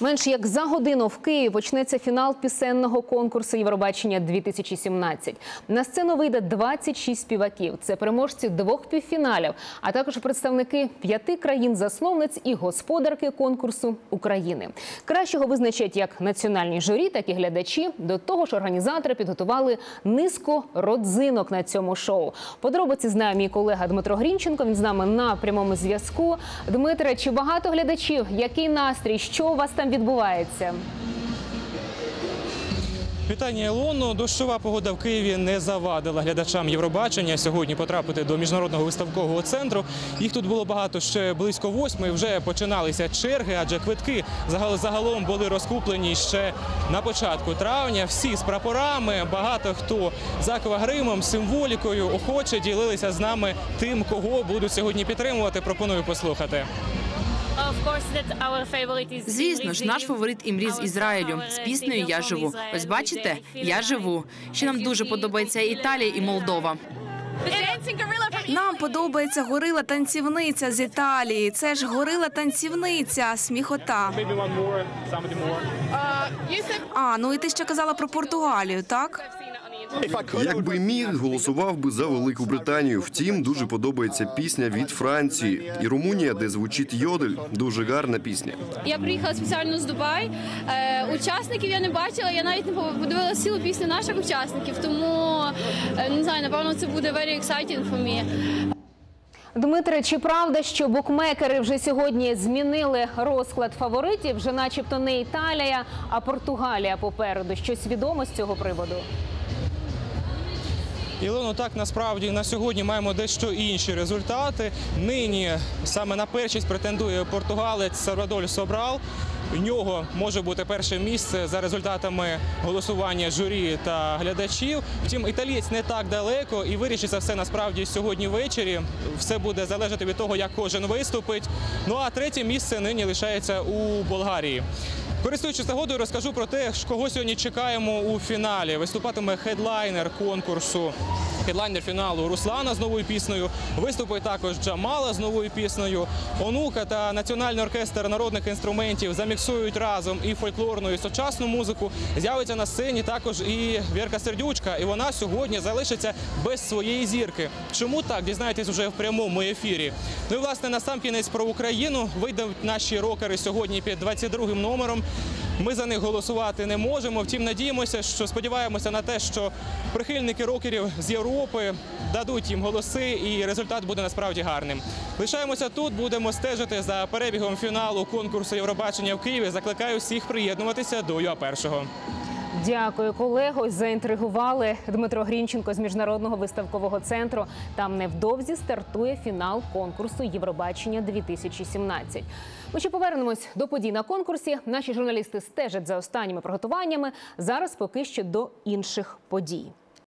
Менш як за годину в Києві почнеться фінал пісенного конкурсу Євробачення 2017. На сцену вийде 26 співаків. Це переможці двох півфіналів, а також представники п'яти країн-засновниць і господарки конкурсу України. Кращого визначать як національні журі, так і глядачі. До того ж, організатори підготували низку родзинок на цьому шоу. Подробиці знає мій колега Дмитро Грінченко. Він з нами на прямому зв'язку. Дмитре, чи багато глядачів? Який настрій? Що у вас там відбувається? Вітання Ілону. Дощова погода в Києві не завадила глядачам Євробачення сьогодні потрапити до міжнародного виставкового центру. Їх тут було багато ще близько восьми. Вже починалися черги, адже квитки загал- загалом були розкуплені ще на початку травня. Всі з прапорами. Багато хто з аквагримом, символікою охоче ділилися з нами тим, кого будуть сьогодні підтримувати. Пропоную послухати. Звісно ж, наш фаворит Імрі з Ізраїлю з піснею Я живу. Ось бачите, я живу. Ще нам дуже подобається Італія і Молдова. Нам подобається горила танцівниця з Італії. Це ж горила танцівниця, сміхота. А ну і ти ще казала про Португалію, так? Якби міг, голосував би за Велику Британію. Втім, дуже подобається пісня від Франції і Румунія, де звучить йодель. Дуже гарна пісня. Я приїхала спеціально з Дубай. Е, учасників я не бачила. Я навіть не подивилася цілу пісню наших учасників. Тому е, не знаю, напевно, це буде very exciting for me. Дмитре, чи правда, що букмекери вже сьогодні змінили розклад фаворитів? Вже, начебто, не Італія, а Португалія попереду. Щось відомо з цього приводу? Ілоно, так насправді на сьогодні маємо дещо інші результати. Нині саме на першість претендує португалець Сальвадоль Собрал. У нього може бути перше місце за результатами голосування журі та глядачів. Втім, італієць не так далеко і вирішиться все насправді сьогодні ввечері. Все буде залежати від того, як кожен виступить. Ну а третє місце нині лишається у Болгарії. Користуючись нагодою, розкажу про те, кого сьогодні чекаємо у фіналі. Виступатиме хедлайнер конкурсу. Хедлайнер фіналу Руслана з новою піснею. Виступить також Джамала з новою піснею. Онука та Національний оркестр народних інструментів заміксують разом і фольклорну, і сучасну музику. З'явиться на сцені також і Вірка Сердючка, і вона сьогодні залишиться без своєї зірки. Чому так? Дізнаєтесь вже в прямому ефірі. Ну і власне на сам кінець про Україну вийдуть наші рокери сьогодні під 22 номером. Ми за них голосувати не можемо. Втім, надіємося, що сподіваємося на те, що прихильники рокерів з Європи дадуть їм голоси, і результат буде насправді гарним. Лишаємося тут, будемо стежити за перебігом фіналу конкурсу Євробачення в Києві. Закликаю всіх приєднуватися до ЮА першого. Дякую, колего. Заінтригували Дмитро Грінченко з міжнародного виставкового центру. Там невдовзі стартує фінал конкурсу Євробачення 2017. Ми ще повернемось до подій на конкурсі. Наші журналісти стежать за останніми приготуваннями. Зараз поки що до інших подій.